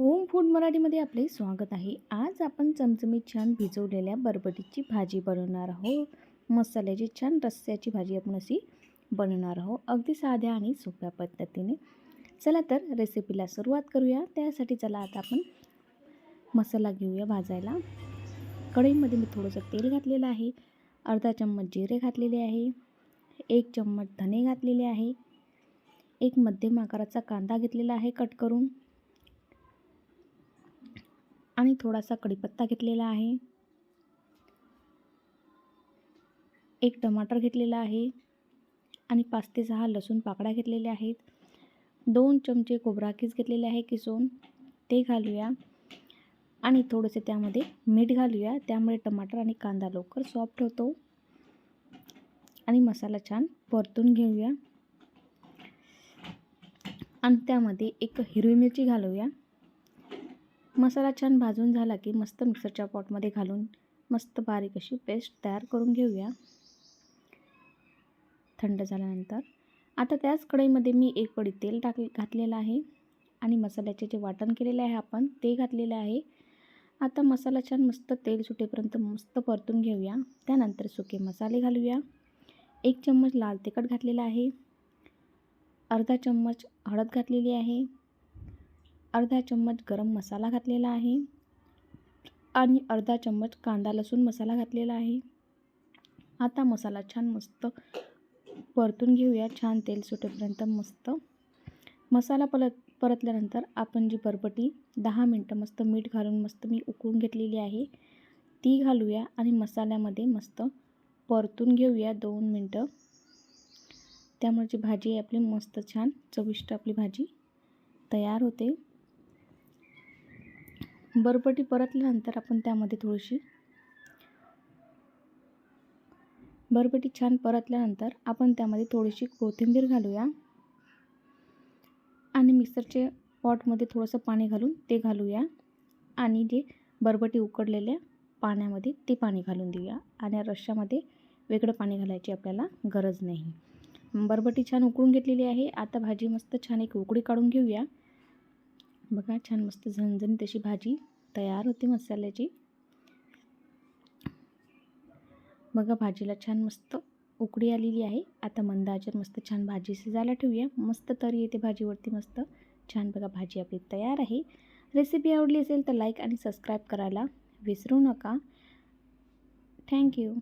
Home food मराठीमध्ये आपले स्वागत आहे. आज आपण चमचमीत छान भिजवलेल्या बरबटीची भाजी बनवणार आहोत. मसाल्याची छान रस्स्याची भाजी आपण अशी बनवणार आहोत. अगदी साध्या आणि सोप्या पद्धतीने. चला तर रेसिपीला सुरुवात करूया. त्यासाठी चला आता आपण मसाला घेऊया भाजायला. कढईमध्ये मी थोडंसं तेल घातलेलं आहे. अर्धा चम्मच जिरे घातलेले आहे. एक चम्मच धने घातलेले आहे. एक मध्यम आकाराचा कांदा घेतलेला आहे कट करून. आणि थोडासा कढीपत्ता घेतलेला आहे. एक टमाटर घेतलेला आहे आणि पाच ते सहा लसूण पाकडा घेतलेल्या आहेत. दोन चमचे खोबरा घेतलेले आहे किसून. ते घालूया. आणि थोडेसे त्यामध्ये मीठ घालूया. त्यामुळे टमाटर आणि कांदा लवकर सॉफ्ट होतो. आणि मसाला छान परतून घेऊया. आणि त्यामध्ये एक हिरवी मिरची घालूया. मसाला छान भाजून झाला की मस्त मिक्सरच्या पॉटमध्ये घालून मस्त बारीक अशी पेस्ट तयार करून घेऊया. थंड झाल्यानंतर आता त्याच कढईमध्ये मी एक पडी तेल टाक घातलेलं आहे आणि मसाल्याचे जे वाटण केलेले आहे आपण ते घातलेले आहे. आता मसाला छान मस्त तेल सुटेपर्यंत मस्त परतून घेऊया. त्यानंतर सुके मसाले घालूया. एक चम्मच लाल तिखट घातलेला आहे. अर्धा चम्मच हळद घातलेली आहे. अर्धा चम्मच गरम मसाला घातलेला आहे आणि अर्धा चम्मच कांदा लसूण मसाला घातलेला आहे. आता मसाला छान मस्त परतून घेऊया. छान तेल सुटेपर्यंत मस्त. मसाला परत परतल्यानंतर आपण जी बरबटी दहा मिनटं मस्त मीठ घालून मस्त मी उकळून घेतलेली आहे. ती घालूया आणि मसाल्यामध्ये मस्त परतून घेऊया दोन मिनटं. त्यामुळे जी भाजी आहे आपली मस्त छान चविष्ट आपली भाजी तयार होते. बरबटी परतल्यानंतर आपण त्यामध्ये थोडीशी बरबटी छान परतल्यानंतर आपण त्यामध्ये थोडीशी कोथिंबीर घालूया. आणि मिक्सरचे पॉटमध्ये थोडंसं पाणी घालून ते घालूया. आणि जे बरबटी उकडलेल्या पाण्यामध्ये ते पाणी घालून देऊया. आणि रश्श्यामध्ये वेगळं पाणी घालायची आपल्याला गरज नाही. बरबटी छान उकळून घेतलेली आहे. आता भाजी मस्त छान एक उकळी काढून घेऊया. बघा छान मस्त झणझणी तशी भाजी तयार होते मसाल्याची. बघा भाजीला छान मस्त उकडी आलेली आहे. आता मंद मस्त छान भाजी शिजायला ठेवूया. मस्त तरी येते भाजीवरती मस्त. छान बघा भाजी आपली तयार आहे. रेसिपी आवडली असेल तर लाईक आणि सबस्क्राईब करायला विसरू नका. थँक्यू